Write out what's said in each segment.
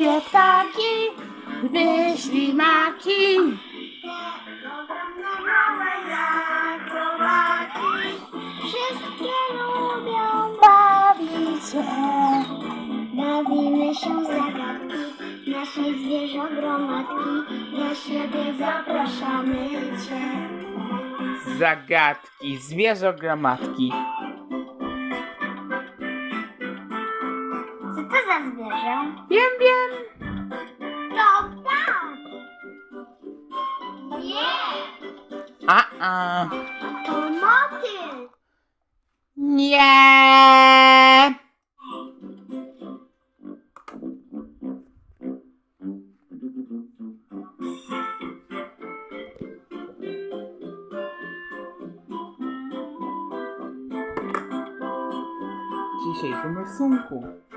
lubię ptaki. Ogromne małe jak robaki, wszystkie lubią Bawić się. Bawimy się w zagadki naszej zwierzogromadki. Do siebie zapraszamy Cię. Zagadki, zwierzogramatki. Co to za zwierzę? Wiem, wiem. To ptak! Nie! A, a. To motyl! Nie. W dzisiejszym rysunku.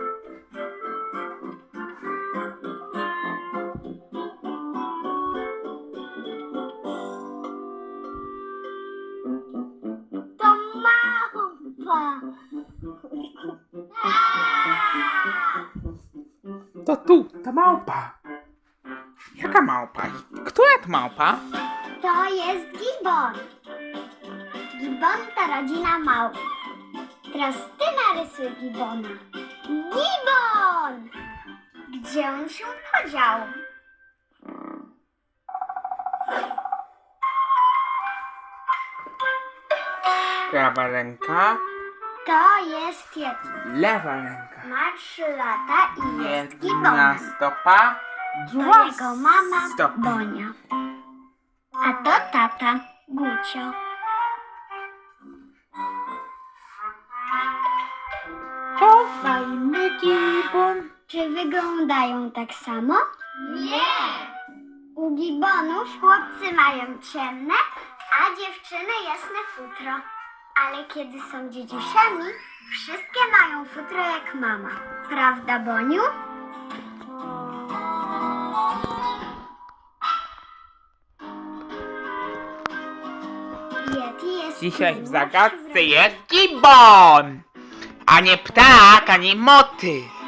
To tu, ta małpa. Jaka małpa? Która to małpa? To jest gibon. Gibon to rodzina małp. Teraz ty narysuj gibona. Gibon! Gdzie on się podział? Prawa ręka, To jest Yeti. lewa ręka. Ma trzy lata i jest Jedna gibonem. stopa, To druga jego mama stopa. Bonia. A to tata Gucio. To fajny gibon. Czy wyglądają tak samo? Nie! U gibonów chłopcy mają ciemne, a dziewczyny jasne futro. Ale kiedy są dzieciusiami, wszystkie mają futro jak mama. Prawda, Boniu? Yeti jest Dzisiaj w zagadce jest gibon, a nie ptak, ani motyl.